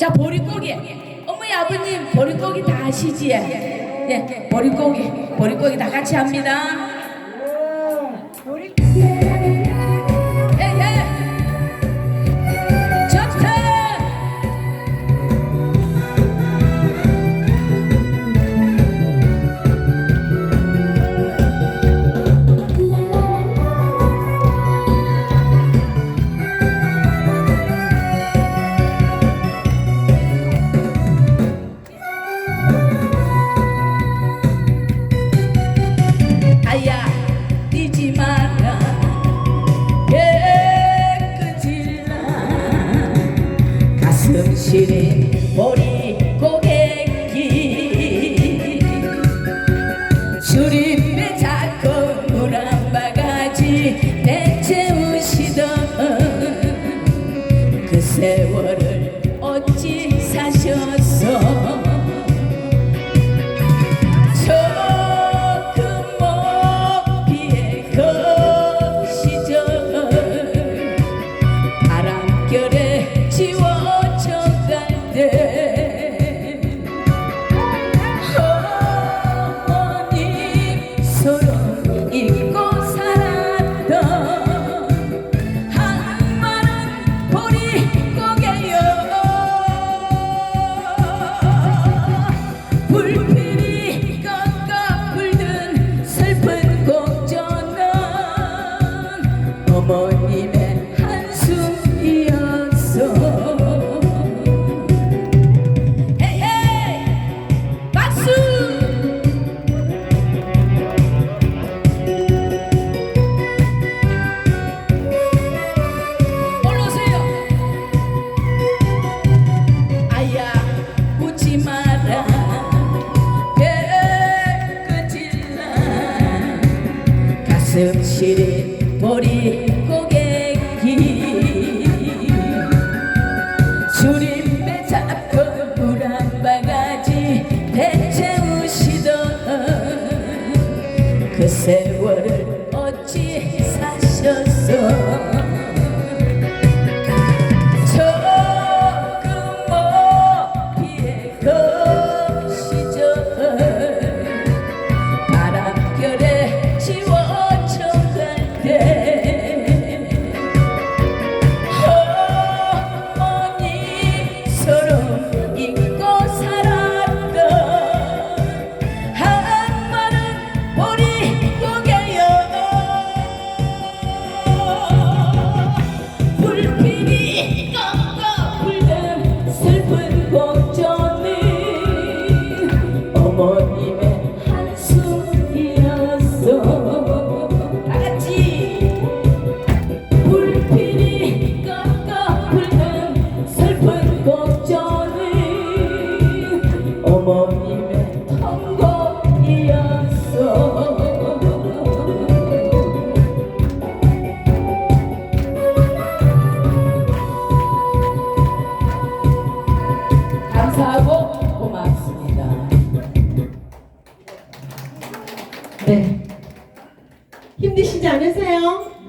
자 보릿고기. 어머니 아버님 보릿고기 다 아시지? 예, 보릿고기 보릿고기 다 같이 합니다. 예, 가 시린 보리 고객이 수림배 잡고 물한 바가지 대채우시던 그 세월을 슬픈 걱정이 어머님의 통곡이었어 감사하고 고맙습니다 네 힘드시지 않으세요?